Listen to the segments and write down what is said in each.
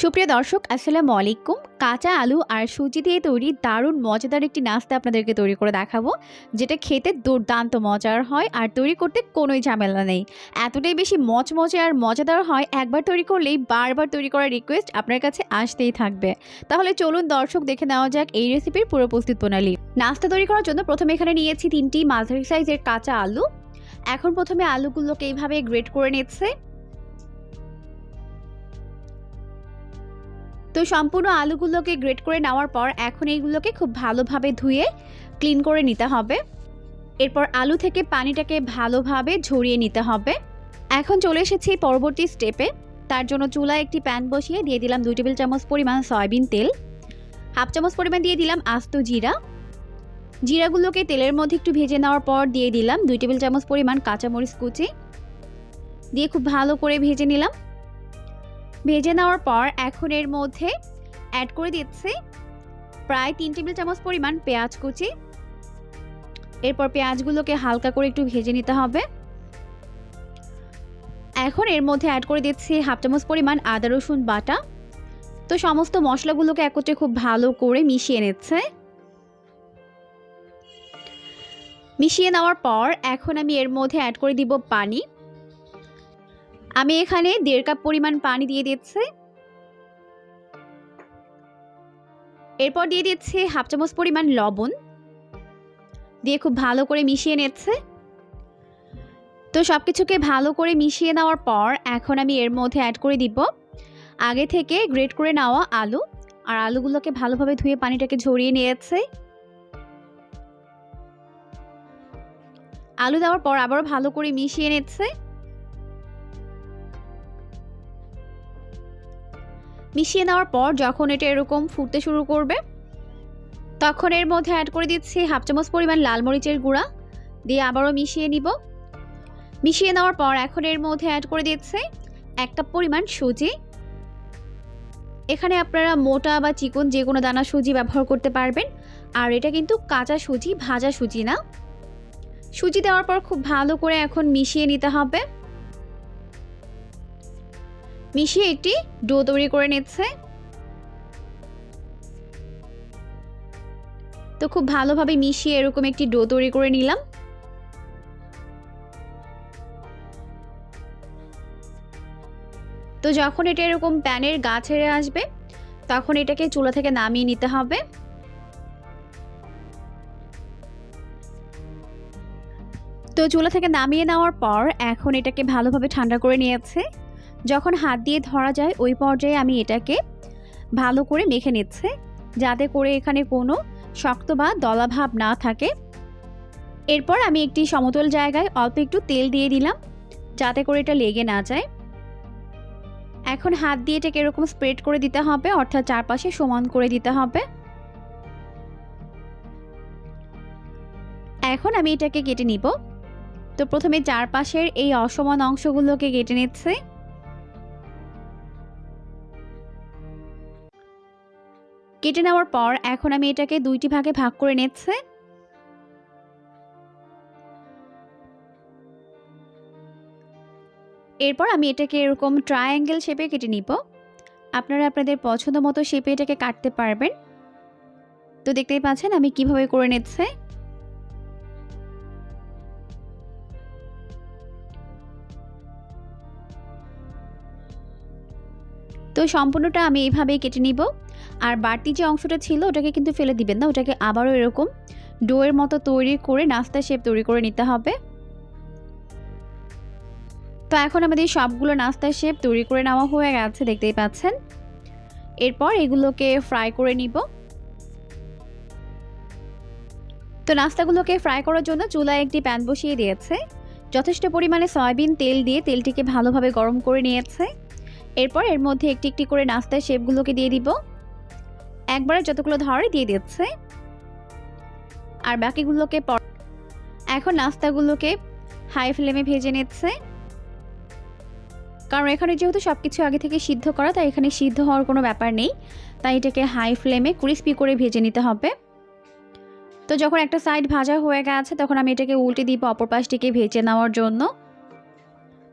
সুপ্রিয় দর্শক, আসসালামু আলাইকুম। কাঁচা আলু আর সুজি দিয়ে তৈরি দারুণ মজাদার একটি নাস্তা আপনাদেরকে তৈরি করে দেখাবো, যেটা খেতে দুর্দান্ত মজার হয় আর তৈরি করতে কোনোই ঝামেলা নেই। এতটাই বেশি মচমচে আর মজাদার হয়, একবার তৈরি করলেই বারবার তৈরি করার রিকোয়েস্ট আপনার কাছে আসতেই থাকবে। তাহলে চলুন দর্শক, দেখে নেওয়া যাক এই রেসিপির পুরো প্রস্তুত প্রণালী। নাস্তা তৈরি করার জন্য প্রথমে এখানে নিয়েছি তিনটি মাঝারি সাইজের কাঁচা আলু। এখন প্রথমে আলুগুলোকে এইভাবে গ্রেট করে নিচ্ছে। তো সম্পূর্ণ আলুগুলোকে গ্রেট করে নেওয়ার পর এখন এইগুলোকে খুব ভালোভাবে ধুয়ে ক্লিন করে নিতে হবে। এরপর আলু থেকে পানিটাকে ভালোভাবে ঝরিয়ে নিতে হবে। এখন চলে এসেছি পরবর্তী স্টেপে তার জন্য চুলায় একটি প্যান বসিয়ে দিয়ে দিলাম দুই টেবিল চামচ পরিমাণ সয়াবিন তেল। হাফ চামচ পরিমাণ দিয়ে দিলাম আস্ত জিরা। জিরাগুলোকে তেলের মধ্যে একটু ভেজে নেওয়ার পর দিয়ে দিলাম দুই টেবিল চামচ পরিমাণ কাঁচামরিচ কুচি। দিয়ে খুব ভালো করে ভেজে নিলাম। ভেজে নেওয়ার পর এখন এর মধ্যে অ্যাড করে দিচ্ছি প্রায় তিন টেবিল চামচ পরিমাণ পেঁয়াজ কুচি। এরপর পেঁয়াজগুলোকে হালকা করে একটু ভেজে নিতে হবে। এখন এর মধ্যে অ্যাড করে দিচ্ছি হাফ চামচ পরিমাণ আদা, রসুন বাটা। তো সমস্ত মশলাগুলোকে একত্রে খুব ভালো করে মিশিয়ে নিচ্ছে। মিশিয়ে নেওয়ার পর এখন আমি এর মধ্যে অ্যাড করে দিব পানি। আমি এখানে দেড় কাপ পরিমাণ পানি দিয়ে দিচ্ছি। এরপর দিয়ে দিচ্ছে হাফ চামচ পরিমাণ লবণ। দিয়ে খুব ভালো করে মিশিয়ে নিচ্ছে। তো সব কিছুকে ভালো করে মিশিয়ে নেওয়ার পর এখন আমি এর মধ্যে অ্যাড করে দিব আগে থেকে গ্রেট করে নেওয়া আলু। আর আলুগুলোকে ভালোভাবে ধুয়ে পানিটাকে ঝরিয়ে নিয়েছে। আলু দেওয়ার পর আবারও ভালো করে মিশিয়ে নিচ্ছে। মিশিয়ে নেওয়ার পর যখন এটা এরকম ফুটতে শুরু করবে, তখন এর মধ্যে অ্যাড করে দিচ্ছি হাফ চামচ পরিমাণ লাল মরিচের গুঁড়া, দিয়ে আবারও মিশিয়ে নিব। মিশিয়ে নেওয়ার পর এখন এর মধ্যে অ্যাড করে দিচ্ছে এক কাপ পরিমাণ সুজি। এখানে আপনারা মোটা বা চিকন যে কোনো দানা সুজি ব্যবহার করতে পারবেন, আর এটা কিন্তু কাঁচা সুজি, ভাজা সুজি না। সুজি দেওয়ার পর খুব ভালো করে এখন মিশিয়ে নিতে হবে। মিশিয়ে একটি ডো তৈরি করে নিচ্ছে। তো খুব ভালোভাবে মিশিয়ে এরকম একটি ডো তৈরি করে নিলাম। তো যখন এটা এরকম প্যানের গা ছেড়ে আসবে, তখন এটাকে চুলা থেকে নামিয়ে নিতে হবে। তো চুলা থেকে নামিয়ে নেওয়ার পর এখন এটাকে ভালোভাবে ঠান্ডা করে নিয়েছে। যখন হাত দিয়ে ধরা যায়, ওই পর্যায়ে আমি এটাকে ভালো করে মেখে নিচ্ছে, যাতে করে এখানে কোনো শক্ত বা দলাভাব না থাকে। এরপর আমি একটি সমতল জায়গায় অল্প একটু তেল দিয়ে দিলাম, যাতে করে এটা লেগে না যায়। এখন হাত দিয়ে এটাকে এরকম স্প্রেড করে দিতে হবে, অর্থাৎ চারপাশে সমান করে দিতে হবে। এখন আমি এটাকে কেটে নিব। তো প্রথমে চারপাশের এই অসমান অংশগুলোকে কেটে নিচ্ছে। কেটে নেওয়ার পর এখন আমি এটাকে দুইটি ভাগে ভাগ করে নিচ্ছে। এরপর আমি এটাকে এরকম ট্রায়াঙ্গেল শেপে কেটে নিব। আপনারা আপনাদের পছন্দ মতো শেপে এটাকে কাটতে পারবেন। তো দেখতেই পাচ্ছেন আমি কীভাবে করে নিচ্ছে। তো সম্পূর্ণটা আমি এইভাবেই কেটে নিব। আর বাড়তি যে অংশটা ছিল, ওটাকে কিন্তু ফেলে দিবেন না, ওটাকে আবারও এরকম ডোয়ের মতো তৈরি করে, নাস্তা শেপ তৈরি করে নিতে হবে। তো এখন আমাদের সবগুলো নাস্তার শেপ তৈরি করে নেওয়া হয়ে গেছে, দেখতেই পাচ্ছেন। এরপর এগুলোকে ফ্রাই করে নিব। তো নাস্তাগুলোকে ফ্রাই করার জন্য চুলায় একটি প্যান বসিয়ে দিয়েছে। যথেষ্ট পরিমাণে সয়াবিন তেল দিয়ে তেলটিকে ভালোভাবে গরম করে নিয়েছে। এরপর এর মধ্যে একটি একটি করে নাস্তার শেপগুলোকে দিয়ে দিব। একবারে যতগুলো ধরে দিয়ে দিচ্ছে। আর বাকিগুলোকে এখন নাস্তাগুলোকে হাই ফ্লেমে ভেজে নিচ্ছে। কারণ এখানে যেহেতু সব কিছু আগে থেকে সিদ্ধ করা, তাই এখানে সিদ্ধ হওয়ার কোনো ব্যাপার নেই। তাই এটাকে হাই ফ্লেমে ক্রিস্পি করে ভেজে নিতে হবে। তো যখন একটা সাইড ভাজা হয়ে গেছে, তখন আমি এটাকে উল্টে দিব অপর পাশটিকে ভেজে নেওয়ার জন্য।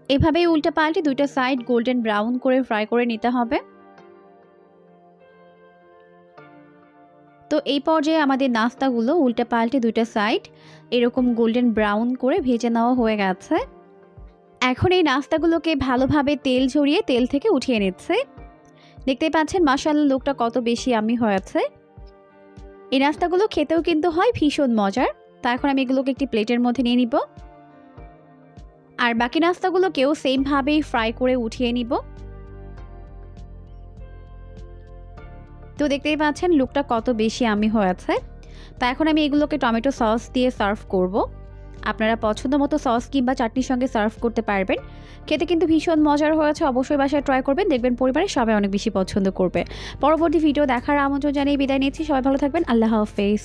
এভাবেই উল্টে পাল্টে দুইটা সাইড গোল্ডেন ব্রাউন করে ফ্রাই করে নিতে হবে। এই পর্যায়ে আমাদের নাস্তাগুলো উল্টে পাল্টে দুইটা সাইড এরকম গোল্ডেন ব্রাউন করে ভেজে নেওয়া হয়ে গেছে। এখন এই নাস্তাগুলোকে ভালোভাবে তেল ঝরিয়ে তেল থেকে উঠিয়ে নিচ্ছে। দেখতেই পাচ্ছেন মাসাল্লা লোকটা কত বেশি আমি হয়েছে। এই নাস্তাগুলো খেতেও কিন্তু হয়, ভীষণ মজার। তা এখন আমি এগুলোকে একটি প্লেটের মধ্যে নিয়ে নিব। আর বাকি নাস্তাগুলোকেও সেমভাবেই ফ্রাই করে উঠিয়ে নিব। তো দেখতেই পাচ্ছেন লুকটা কত বেশি আমি হয়েছে তা এখন আমি এগুলোকে টমেটো সস দিয়ে সার্ভ করব। আপনারা পছন্দ মতো সস কিংবা চাটনির সঙ্গে সার্ভ করতে পারবেন। খেতে কিন্তু ভীষণ মজার হয়েছে অবশ্যই বাসায় ট্রাই করবেন। দেখবেন পরিবারে সবাই অনেক বেশি পছন্দ করবে। পরবর্তী ভিডিও দেখার আমন্ত্রণ জানিয়ে বিদায় নিচ্ছি। সবাই ভালো থাকবেন। আল্লাহ হাফেজ।